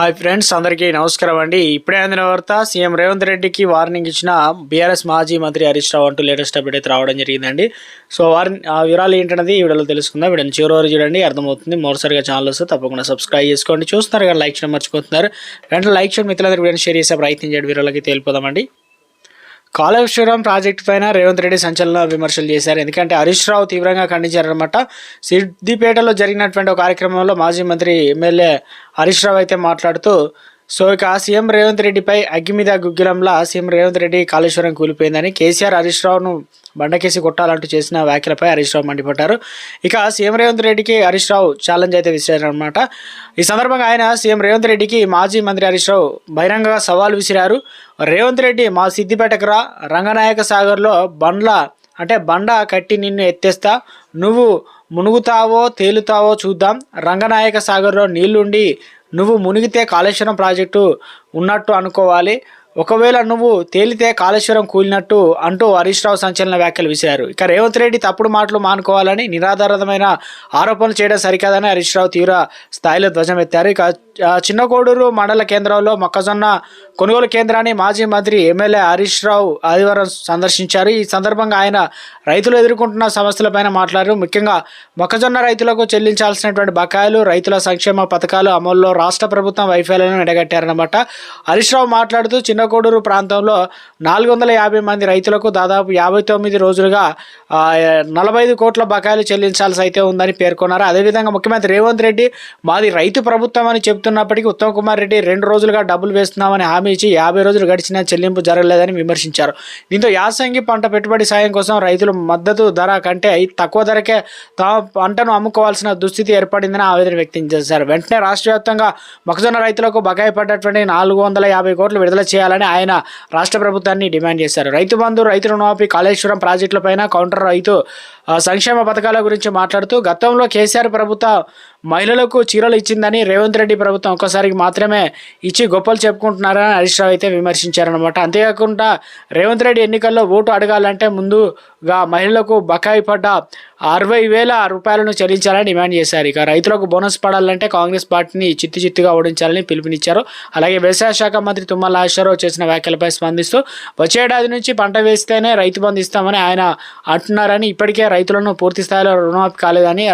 Hi friends అందరికీ నమస్కారం అండి. ఇప్పుడే అందిన వార్త సీఎం రేవంత్ రెడ్డికి వార్నింగ్ ఇచ్చిన బీఆర్ఎస్ మాజీ మంత్రి హరీష్ రావు అంటూ లేటెస్ట్ అప్డేట్ అయితే రావడం జరిగిందండి. సో వారి ఆ వివరాలు ఏంటనేది ఈ వీడియోలో తెలుసుకుందాం. వీడియోని చివరి వరకు చూడండి అర్థమవుతుంది. మరోసారిగా ఛానల్ వస్తే తప్పకుండా సబ్స్క్రైబ్ చేసుకోండి. చూస్తున్నారు కదా లైక్ చేయడం మర్చిపోతున్నారు. వెంటనే లైక్ చేయడం. మిత్రులందరూ వీడియోని షేర్ చేసే ప్రయత్నం చేయడం. వీడియోలకి తెలిపోదామండి కాళేశ్వరం ప్రాజెక్టు పైన రేవంత్ రెడ్డి సంచలన విమర్శలు చేశారు. ఎందుకంటే హరీష్ రావు తీవ్రంగా ఖండించారనమాట సిద్దిపేటలో జరిగినటువంటి ఒక కార్యక్రమంలో మాజీ మంత్రి ఎమ్మెల్యే హరీష్ రావు అయితే మాట్లాడుతూ సో ఇక సీఎం రేవంత్ రెడ్డిపై అగ్గి మీద గుగ్గిలంలా సీఎం రేవంత్ రెడ్డి కాళేశ్వరం కూలిపోయిందని కేసీఆర్ హరీష్ రావును బండకేసి కొట్టాలంటూ చేసిన వ్యాఖ్యలపై హరీష్ రావు మండిపడ్డారు. ఇక సీఎం రేవంత్ రెడ్డికి హరీష్ రావు ఛాలెంజ్ అయితే విసిరారనమాట ఈ సందర్భంగా ఆయన సీఎం రేవంత్ రెడ్డికి మాజీ మంత్రి హరీష్ రావు బహిరంగంగా సవాల్ విసిరారు. రేవంత్ రెడ్డి మా సిద్దిపేటకు రా రంగనాయక సాగర్లో బండ్ల అంటే బండ కట్టి నిన్ను ఎత్తేస్తా. నువ్వు మునుగుతావో తేలుతావో చూద్దాం. రంగనాయక సాగర్లో నీళ్ళుండి నువ్వు మునిగితే కాళేశ్వరం ప్రాజెక్టు ఉన్నట్టు అనుకోవాలి. ఒకవేళ నువ్వు తేలితే కాళేశ్వరం కూలినట్టు అంటూ హరీష్ రావు సంచలన వ్యాఖ్యలు విసిరారు. ఇక రేవంత్ రెడ్డి తప్పుడు మాటలు మానుకోవాలని నిరాధారమైన ఆరోపణలు చేయడం సరికాదని హరీష్ రావు తీవ్ర స్థాయిలో ధ్వజమెత్తారు ఇక చిన్నకోడూరు మండల కేంద్రంలో మొక్కజొన్న కొనుగోలు కేంద్రాన్ని మాజీ మంత్రి ఎమ్మెల్యే హరీష్ రావు ఆదివారం సందర్శించారు. ఈ సందర్భంగా ఆయన రైతులు ఎదుర్కొంటున్న సమస్యలపైన మాట్లాడారు. ముఖ్యంగా మొక్కజొన్న రైతులకు చెల్లించాల్సినటువంటి బకాయిలు రైతుల సంక్షేమ పథకాలు అమల్లో రాష్ట్ర ప్రభుత్వం వైఫల్యాలను ఎండగట్టారన్నమాట. హరీష్ రావు మాట్లాడుతూ చిన్న కోడూరు ప్రాంతంలో నాలుగు వందల యాభై మంది రైతులకు దాదాపు యాభై తొమ్మిది రోజులుగా నలభై ఐదు కోట్ల బకాయిలు చెల్లించాల్సి అయితే ఉందని పేర్కొన్నారు. అదేవిధంగా ముఖ్యమంత్రి రేవంత్ రెడ్డి మాది రైతు ప్రభుత్వం అని చెబుతున్నప్పటికీ ఉత్తమ్ కుమార్ రెడ్డి రెండు రోజులుగా డబ్బులు వేస్తున్నామని హామీ ఇచ్చి యాభై రోజులు గడిచినా చెల్లింపు జరగలేదని విమర్శించారు. దీంతో యాసంగి పంట పెట్టుబడి సాయం కోసం రైతులు మద్దతు ధర కంటే తక్కువ ధరకే తమ పంటను అమ్ముకోవాల్సిన దుస్థితి ఏర్పడిందని ఆవేదన వ్యక్తం చేశారు. వెంటనే రాష్ట్ర వ్యాప్తంగా మొక్కజొన్న రైతులకు బకాయి పడ్డటువంటి నాలుగు వందల యాభై కోట్లు విడుదల చేయాలని ఆయన రాష్ట్ర ప్రభుత్వాన్ని డిమాండ్ చేశారు. రైతు బంధు రైతు రుణమాఫీ కాళేశ్వరం ప్రాజెక్టులపైన కౌంటర్ రైతు సంక్షేమ పథకాల గురించి మాట్లాడుతూ గతంలో కేసీఆర్ ప్రభుత్వ మహిళలకు చీరలు ఇచ్చిందని రేవంత్ రెడ్డి ప్రభుత్వం ఒక్కసారికి మాత్రమే ఇచ్చి గొప్పలు చెప్పుకుంటున్నారని హరీష్ రావు అయితే విమర్శించారనమాట అంతేకాకుండా రేవంత్ రెడ్డి ఎన్నికల్లో ఓటు అడగాలంటే ముందుగా మహిళలకు బకాయి పడ్డ అరవై వేల రూపాయలను చెల్లించాలని డిమాండ్ చేశారు. ఇక రైతులకు బోనస్ పడాలంటే కాంగ్రెస్ పార్టీని చిత్తు చిత్తుగా ఓడించాలని పిలుపునిచ్చారు. అలాగే వ్యవసాయ శాఖ మంత్రి తుమ్మల నాగేశ్వరరావు చేసిన వ్యాఖ్యలపై స్పందిస్తూ వచ్చే ఏడాది నుంచి పంట వేస్తేనే రైతు బంధు ఇస్తామని ఆయన అంటున్నారని ఇప్పటికే రైతులను పూర్తి స్థాయిలో రుణమాఫీ కాలేదని